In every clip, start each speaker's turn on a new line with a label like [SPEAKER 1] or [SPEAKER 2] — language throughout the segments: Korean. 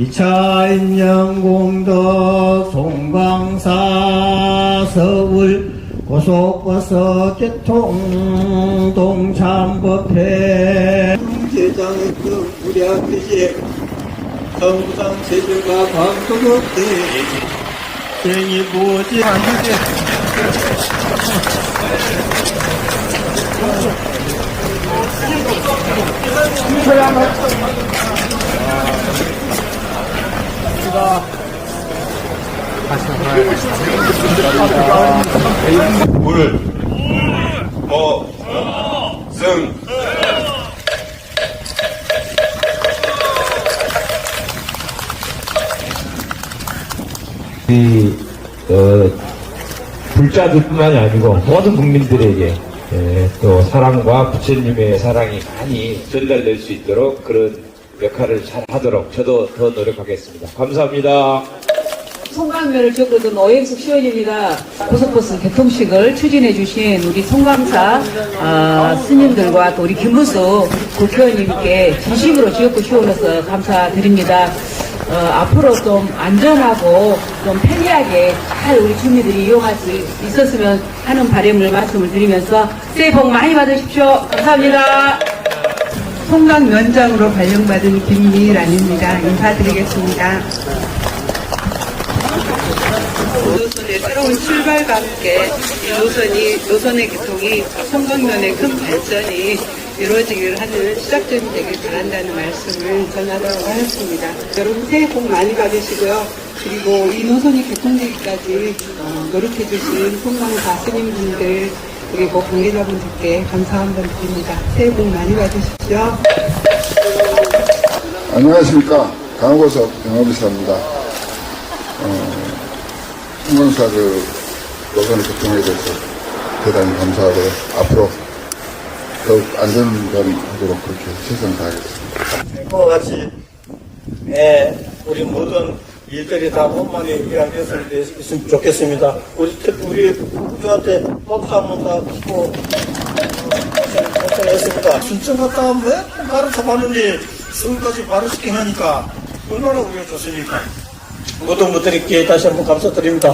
[SPEAKER 1] 2차 임명공도 송광사 서울 고속버스 개통 동참법회.
[SPEAKER 2] 그 우리 앞에서 정부상 제주가 광도로
[SPEAKER 1] 생이 무엇이 안되 게
[SPEAKER 3] 물, 어, 승.
[SPEAKER 4] 이 어, 불자들뿐만이 아니고 모든 국민들에게 예, 또 사랑과 부처님의 사랑이 많이 전달될 수 있도록 그런 역할을 잘 하도록 저도 더 노력하겠습니다. 감사합니다.
[SPEAKER 5] 송강면을 겪거든 오행숙 시원입니다. 고속버스 개통식을 추진해 주신 우리 송강사 아, 스님들과 또 우리 김부수 국회의원님께 진심으로 지역구 시원해서 감사드립니다. 어, 앞으로 좀 안전하고 좀 편리하게 잘 우리 주민들이 이용할 수 있었으면 하는 바람을 말씀을 드리면서 새해 복 많이 받으십시오. 감사합니다.
[SPEAKER 6] 송강 면장으로 발령받은 김미란입니다. 인사드리겠습니다. 노선의 새로운 출발과 함께 이 노선이 노선의 개통이 송강면의 큰 발전이 이루어지기를 하는 시작점이 되길 바란다는 말씀을 전하도록 하였습니다. 여러분 새해 복 많이 받으시고요. 그리고 이 노선이 개통되기까지 어, 노력해주신 송강사 스님분들 그리고 관계자분들께 감사 한번 드립니다. 새해 복 많이 받으십시오.
[SPEAKER 7] 안녕하십니까. 강호석 영업이사입니다. 어, 홍건사 그 노선의 교통에 대해서 대단히 감사하고 앞으로 더욱 안전운전 하도록 그렇게 최선을 다하겠습니다.
[SPEAKER 1] 과 같이 예, 우리 모든 일들이 다 원만히 이야기했으면 좋겠습니다. 우리 특- 우리 부부한테 박수 한번 다 치고 고생했습니다. 순천 갔다 왜 바로 잡았는데 서울까지 바로 시킨 하니까 얼마나 우리가 좋습니까? 모든 분들께 다시 한번 감사드립니다.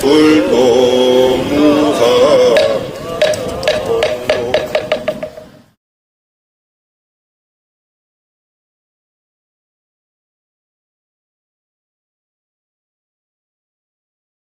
[SPEAKER 3] 불도